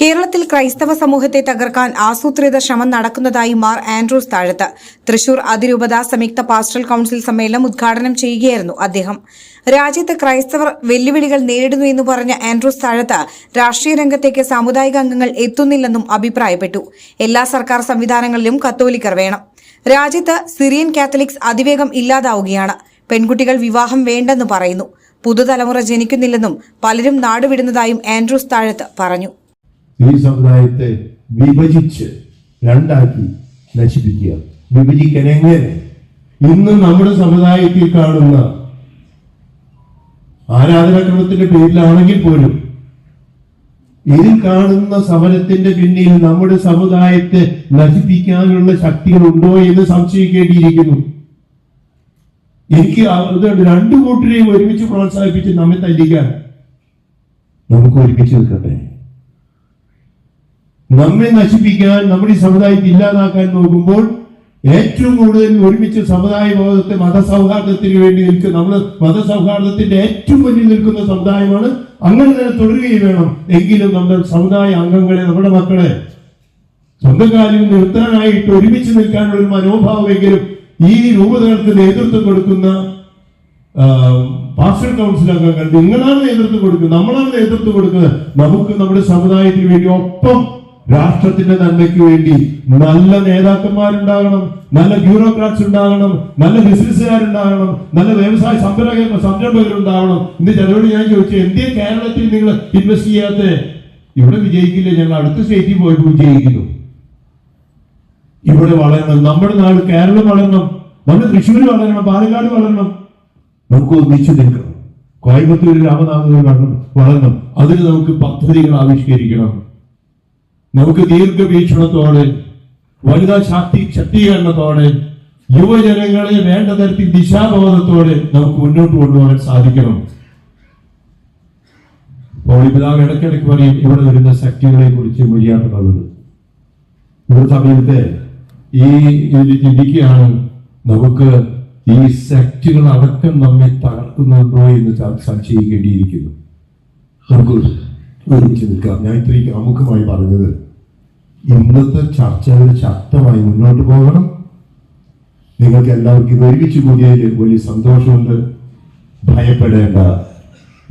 കേരളത്തിൽ ക്രൈസ്തവ സമൂഹത്തെ തകർക്കാൻ ആസൂത്രിത ശ്രമം നടക്കുന്നതായി മാർ ആൻഡ്രൂസ് താഴത്ത്. തൃശൂർ അതിരൂപത സംയുക്ത പാസ്റ്റൽ കൌൺസിൽ സമ്മേളനം ഉദ്ഘാടനം ചെയ്യുകയായിരുന്നു അദ്ദേഹം. രാജ്യത്ത് ക്രൈസ്തവർ വെല്ലുവിളികൾ നേരിടുന്നു എന്ന് പറഞ്ഞ ആൻഡ്രൂസ് താഴത്ത് രാഷ്ട്രീയ രംഗത്തേക്ക് സാമുദായിക അംഗങ്ങൾ എത്തുന്നില്ലെന്നും അഭിപ്രായപ്പെട്ടു. എല്ലാ സർക്കാർ സംവിധാനങ്ങളിലും കത്തോലിക്കർ വേണം. രാജ്യത്ത് സിറിയൻ കാത്തലിക്സ് അതിവേഗം ഇല്ലാതാവുകയാണ്. പെൺകുട്ടികൾ വിവാഹം വേണ്ടെന്ന് പറയുന്നു. പുതുതലമുറ ജനിക്കുന്നില്ലെന്നും പലരും നാടുവിടുന്നതായും ആൻഡ്രൂസ് താഴത്ത് പറഞ്ഞു. ഈ സമുദായത്തെ വിഭജിച്ച് രണ്ടാക്കി നശിപ്പിക്കുക. വിഭജിക്കാൻ എങ്ങനെ? ഇന്ന് നമ്മുടെ സമുദായത്തിൽ കാണുന്ന ആരാധനാക്രമത്തിന്റെ പേരിലാണെങ്കിൽ പോലും ഇതിൽ കാണുന്ന സമരത്തിന്റെ പിന്നിൽ നമ്മുടെ സമുദായത്തെ നശിപ്പിക്കാനുള്ള ശക്തികൾ ഉണ്ടോ എന്ന് സംശയിക്കേണ്ടിയിരിക്കുന്നു. എനിക്ക് അതുകൊണ്ട് രണ്ടു കൂട്ടരെയും ഒരുമിച്ച് പ്രോത്സാഹിപ്പിച്ച് നമ്മെ തല്ലിക്കാൻ നമുക്ക് ഒരുമിച്ച് നിൽക്കട്ടെ. നമ്മെ നശിപ്പിക്കാൻ നമ്മുടെ സമുദായത്തെ ഇല്ലാതാക്കാൻ നോക്കുമ്പോൾ ഏറ്റവും കൂടുതൽ ഒരുമിച്ച് സമുദായ ബോധത്തെ മതസൗഹാർദ്ദത്തിന് വേണ്ടി നിൽക്കുന്ന നമ്മൾ മതസൗഹാർദ്ദത്തിന്റെ ഏറ്റവും മുന്നിൽ നിൽക്കുന്ന സമുദായമാണ് അങ്ങനെ തന്നെ തുടരുകയും വേണം. എങ്കിലും നമ്മുടെ സമുദായ അംഗങ്ങളെ നമ്മുടെ മക്കളെ സ്വന്തം നിർത്താനായിട്ട് ഒരുമിച്ച് നിൽക്കാനുള്ള ഒരു മനോഭാവമെങ്കിലും ഈ രൂപതകൾക്ക് നേതൃത്വം കൊടുക്കുന്ന പാസ്റ്റർ കൗൺസിൽ അംഗങ്ങൾ നിങ്ങളാണ് നേതൃത്വം കൊടുക്കുന്നത് നമ്മളാണ് നേതൃത്വം കൊടുക്കുന്നത്. നമുക്ക് നമ്മുടെ സമുദായത്തിന് വേണ്ടി ഒപ്പം രാഷ്ട്രത്തിന്റെ നന്മയ്ക്ക് വേണ്ടി നല്ല നേതാക്കന്മാരുണ്ടാകണം നല്ല ബ്യൂറോക്രാറ്റ്സ് ഉണ്ടാകണം നല്ല ബിസിനസ്സുകാരുണ്ടാകണം നല്ല വ്യവസായ സംരംഭ സംരംഭകരുണ്ടാകണം. ഇന്ന് ചിലരോട് ഞാൻ ചോദിച്ചു എന്തേ കേരളത്തിൽ നിങ്ങൾ ഇൻവെസ്റ്റ് ചെയ്യാത്ത? ഇവിടെ വിജയിക്കില്ല. ഞങ്ങൾ അടുത്ത സ്റ്റേറ്റിൽ പോയപ്പോൾ വിജയിക്കുന്നു. ഇവിടെ വളരണം. നമ്മുടെ നാട് കേരളം വളരണം. നമ്മുടെ തൃശ്ശൂർ വളരണം. പാലക്കാട് വളരണം. നമുക്ക് ഒന്നിച്ചു നിൽക്കണം. കോയമ്പത്തൂർ രാമനാഥപുരം വളരണം. അതിന് നമുക്ക് പദ്ധതികൾ ആവിഷ്കരിക്കണം. നമുക്ക് ദീർഘവീക്ഷണത്തോടെ വനിതാ ശാക്തി ശക്തീകരണത്തോടെ യുവജനങ്ങളെ വേണ്ട തരത്തിൽ ദിശാബോധത്തോടെ നമുക്ക് മുന്നോട്ട് കൊണ്ടുപോകാൻ സാധിക്കണം. പോളിപിതാവ് ഇടയ്ക്കിടയ്ക്ക് പറയും ഇവിടെ വരുന്ന ശക്തികളെ കുറിച്ച് മൊഴിയാട്ടുള്ളത് ഇവിടെ സമയത്തെ ഈ ചിന്തിക്കുകയാണ് നമുക്ക് ഈ ശക്തികൾ അടക്കം നമ്മെ തകർക്കുന്നുണ്ടോ എന്ന് സംശയിക്കേണ്ടിയിരിക്കുന്നു. നമുക്ക് ഒരുമിച്ച് നിൽക്കാം ഞാൻ ഇത്രയും അമുഖമായി പറഞ്ഞത് ഇന്നത്തെ ചർച്ചകൾ ശക്തമായി മുന്നോട്ട് പോകണം. നിങ്ങൾക്ക് എല്ലാവർക്കും ഇത് ഒരുമിച്ച് കൂടിയതിൽ വലിയ സന്തോഷമുണ്ട്. ഭയപ്പെടേണ്ട.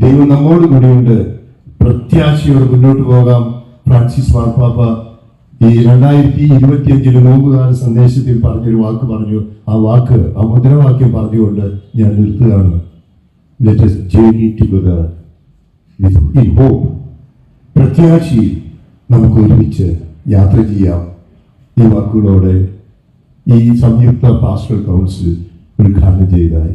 ദൈവം നമ്മോട് കൂടിയുണ്ട്. പ്രത്യാശയോടെ മുന്നോട്ട് പോകാം. ഫ്രാൻസിസ് മാർപ്പാപ്പ ഈ രണ്ടായിരത്തി ഇരുപത്തി അഞ്ചിലെ നോമ്പുകാല സന്ദേശത്തിൽ പറഞ്ഞൊരു വാക്ക് പറഞ്ഞു. ആ വാക്ക് ആ മുദ്രാവാക്യം പറഞ്ഞുകൊണ്ട് ഞാൻ നിർത്തുകയാണ്. Let us journey together with പ്രത്യാശയിൽ നമുക്ക് ഒരുമിച്ച് യാത്ര ചെയ്യാം. ഈ വാക്കുകളോടെ ഈ സംയുക്ത പാസ്റ്റർ കൗൺസിൽ ഉദ്ഘാടനം ചെയ്തതായി